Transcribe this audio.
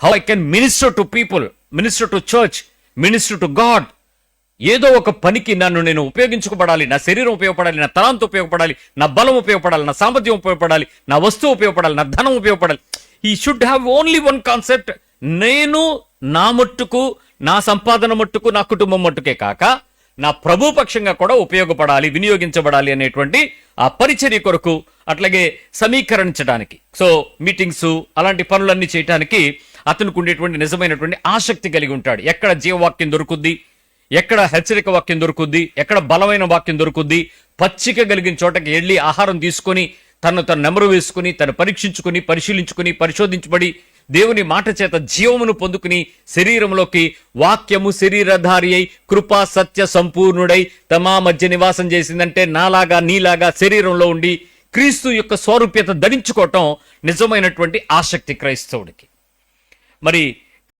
How I can minister to people minister to church minister to God ఏదో ఒక పనికి నన్ను నేను ఉపయోగించుకోబడాలి నా శరీరం ఉపయోగపడాలి నా తలాంత ఉపయోగపడాలి నా బలం ఉపయోగపడాలి నా సామర్థ్యం ఉపయోగపడాలి నా వస్తువు ఉపయోగపడాలి నా ధనం ఉపయోగపడాలి. We should have only one concept నేను నా మట్టుకు నా సంపాదన మట్టుకు నా కుటుంబం మట్టుకే కాక నా ప్రభు పక్షంగా కూడా ఉపయోగపడాలి వినియోగించబడాలి అనేటువంటి ఆ పరిచర్య కొరకు అట్లాగే సమీకరించడానికి. సో మీటింగ్స్ అలాంటి పనులన్నీ చేయటానికి అతనికి ఉండేటువంటి నిజమైనటువంటి ఆసక్తి కలిగి ఉంటాడు. ఎక్కడ జీవవాక్యం దొరుకుద్ది? ఎక్కడ హెచ్చరిక వాక్యం దొరుకుద్ది? ఎక్కడ బలమైన వాక్యం దొరుకుద్ది? పచ్చిక కలిగిన చోటకి వెళ్ళి ఆహారం తీసుకొని తను తను నెమరు వేసుకుని తను పరీక్షించుకుని పరిశీలించుకుని పరిశోధించబడి దేవుని మాట చేత జీవమును పొందుకుని శరీరంలోకి వాక్యము శరీరధారి అయి కృపా సత్య సంపూర్ణుడై తమా మధ్య నివాసం చేసిందంటే నాలాగా నీలాగా శరీరంలో ఉండి క్రీస్తు యొక్క స్వరూప్యత ధరించుకోవటం నిజమైనటువంటి ఆసక్తి క్రైస్తవుడికి. మరి